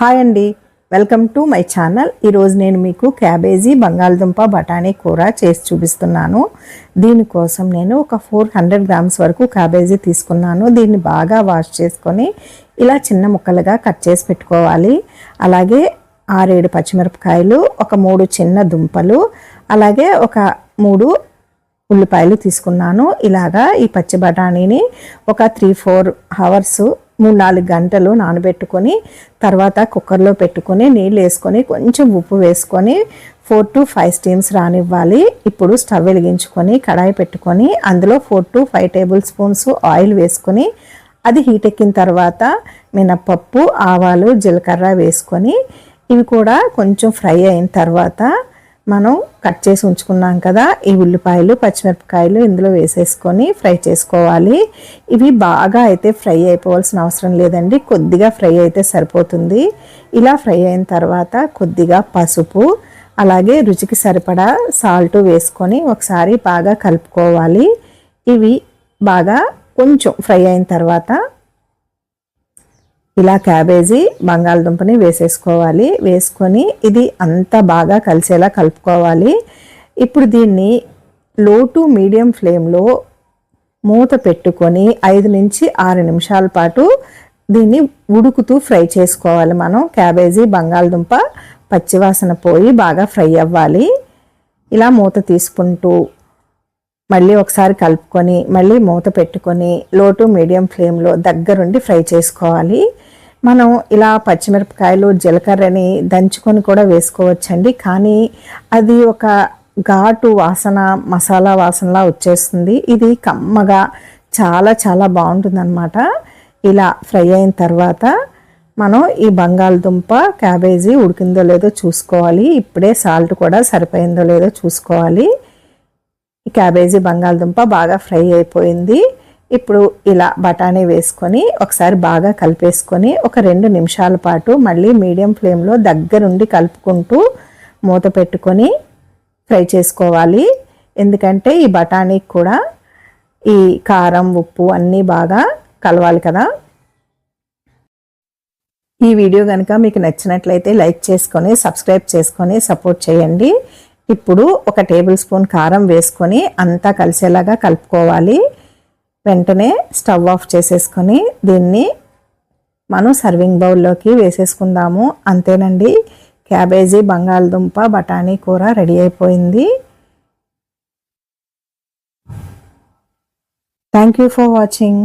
Hi అండి. Welcome to my channel ఈరోజు నేను మీకు క్యాబేజీ బంగాళదుంప బఠానీ కూర చేసి చూపిస్తున్నాను. దీనికోసం నేను ఒక ఫోర్ హండ్రెడ్ గ్రామ్స్ వరకు క్యాబేజీ తీసుకున్నాను. దీన్ని బాగా వాష్ చేసుకొని ఇలా చిన్న ముక్కలుగా కట్ చేసి పెట్టుకోవాలి. అలాగే ఆరేడు పచ్చిమిరపకాయలు ఒక మూడు చిన్న దుంపలు అలాగే ఒక మూడు ఉల్లిపాయలు తీసుకున్నాను. ఇలాగా ఈ పచ్చి బఠానీని ఒక త్రీ ఫోర్ అవర్స్ మూడు నాలుగు గంటలు నానబెట్టుకొని తర్వాత కుక్కర్లో పెట్టుకొని నీళ్ళు వేసుకొని కొంచెం ఉప్పు వేసుకొని ఫోర్ టు ఫైవ్ స్టీమ్స్ రానివ్వాలి. ఇప్పుడు స్టవ్ వెలిగించుకొని కడాయి పెట్టుకొని అందులో four to five tablespoons oil వేసుకొని అది హీట్ ఎక్కిన తర్వాత మినప్పప్పు ఆవాలు జీలకర్ర వేసుకొని ఇవి కూడా కొంచెం ఫ్రై అయిన తర్వాత మనం కట్ చేసి ఉంచుకున్నాం కదా ఈ ఉల్లిపాయలు పచ్చిమిరపకాయలు ఇందులో వేసేసుకొని ఫ్రై చేసుకోవాలి. ఇవి బాగా అయితే ఫ్రై అయిపోవాల్సిన అవసరం లేదండి. కొద్దిగా ఫ్రై అయితే సరిపోతుంది. ఇలా ఫ్రై అయిన తర్వాత కొద్దిగా పసుపు అలాగే రుచికి సరిపడా సాల్ట్ వేసుకొని ఒకసారి బాగా కలుపుకోవాలి. ఇవి బాగా కొంచెం ఫ్రై అయిన తర్వాత ఇలా క్యాబేజీ బంగాళదుంపని వేసేసుకోవాలి. వేసుకొని ఇది అంతా బాగా కలిసేలా కలుపుకోవాలి. ఇప్పుడు దీన్ని లో టు మీడియం ఫ్లేమ్లో మూత పెట్టుకొని ఐదు నుంచి ఆరు నిమిషాల పాటు దీన్ని ఉడుకుతూ ఫ్రై చేసుకోవాలి మనం. క్యాబేజీ బంగాళదుంప పచ్చివాసన పోయి బాగా ఫ్రై అవ్వాలి. ఇలా మూత తీసుకుంటూ మళ్ళీ ఒకసారి కలుపుకొని మళ్ళీ మూత పెట్టుకొని లో టు మీడియం ఫ్లేమ్లో దగ్గరుండి ఫ్రై చేసుకోవాలి. మనం ఇలా పచ్చిమిరపకాయలు జీలకర్రని దంచుకొని కూడా వేసుకోవచ్చండి. కానీ అది ఒక ఘాటు వాసన మసాలా వాసనలా వచ్చేస్తుంది. ఇది కమ్మగా చాలా చాలా బాగుంటుందన్నమాట. ఇలా ఫ్రై అయిన తర్వాత మనం ఈ బంగాళదుంప క్యాబేజీ ఉడికిందో లేదో చూసుకోవాలి. ఇప్పుడే సాల్ట్ కూడా సరిపోయిందో లేదో చూసుకోవాలి. ఈ క్యాబేజీ బంగాళదుంప బాగా ఫ్రై అయిపోయింది. ఇప్పుడు ఇలా బఠానీ వేసుకొని ఒకసారి బాగా కలిపేసుకొని ఒక రెండు నిమిషాల పాటు మళ్ళీ మీడియం ఫ్లేమ్లో దగ్గరుండి కలుపుకుంటూ మూత పెట్టుకొని ఫ్రై చేసుకోవాలి. ఎందుకంటే ఈ బఠానీకి కూడా ఈ కారం ఉప్పు అన్నీ బాగా కలవాలి కదా. ఈ వీడియో కనుక మీకు నచ్చినట్లయితే లైక్ చేసుకొని సబ్స్క్రైబ్ చేసుకొని సపోర్ట్ చేయండి. ఇప్పుడు ఒక టేబుల్ స్పూన్ కారం వేసుకొని అంతా కలిసేలాగా కలుపుకోవాలి. వెంటనే స్టవ్ ఆఫ్ చేసేసుకొని దీన్ని మనం సర్వింగ్ బౌల్లోకి వేసేసుకుందాము. అంతేనండి. క్యాబేజీ బంగాళదుంప బఠానీ కూర రెడీ అయిపోయింది. Thank you for watching